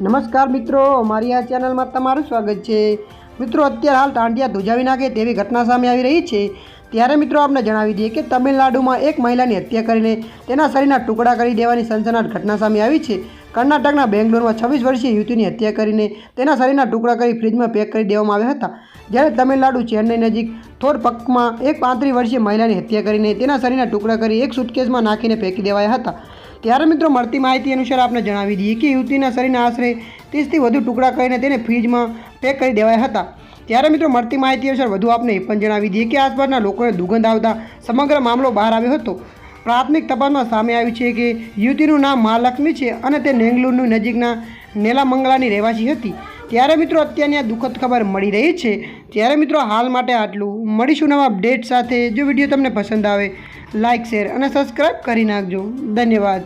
નમસ્કાર મિત્રો મારી આ ચેનલમાં તમારું સ્વાગત છે. મિત્રો, અત્યારે હાલ ટાંડિયા ધુજાવી નાખે તેવી ઘટના સામે આવી રહી છે. ત્યારે મિત્રો આપણે જણાવી દઈએ કે તમિલનાડુમાં એક મહિલાની હત્યા કરીને તેના શરીરના ટુકડા કરી દેવાની સનસનાટ ઘટના સામે આવી છે. કર્ણાટકના બેંગ્લોરમાં છવ્વીસ વર્ષીય યુવતીની હત્યા કરીને તેના શરીરના ટુકડા કરી ફ્રીજમાં પેક કરી દેવામાં આવ્યા હતા. જ્યારે તમિલનાડુ ચેન્નઈ નજીક થોરપકમાં એક પાંત્રીસ વર્ષીય મહિલાની હત્યા કરીને તેના શરીરના ટુકડા કરી એક સુટકેસમાં નાખીને ફેંકી દેવાયા હતા. ત્યારે મિત્રો મળતી માહિતી અનુસાર આપણે જણાવી દઈએ કે યુવતીના શરીરના આશરે ત્રીસથી વધુ ટુકડા કરીને તેને ફ્રીજમાં પેક કરી દેવાયા હતા. ત્યારે મિત્રો મળતી માહિતી અનુસાર વધુ આપને એ પણ જણાવી દઈએ કે આસપાસના લોકોને દુર્ગંધ આવતા સમગ્ર મામલો બહાર આવ્યો હતો. પ્રાથમિક તપાસમાં સામે આવ્યું છે કે યુવતીનું નામ મહાલક્ષ્મી છે અને તે નેંગલુરની નજીકના નેલામંગલાની રહેવાસી હતી. ત્યારે મિત્રો અત્યારની આ દુઃખદ ખબર મળી રહી છે. ત્યારે મિત્રો હાલ માટે આટલું. મળીશું નવા અપડેટ સાથે. જો વીડિયો તમને પસંદ આવે લાઇક શેર અને સબસ્ક્રાઈબ કરી નાખજો. ધન્યવાદ.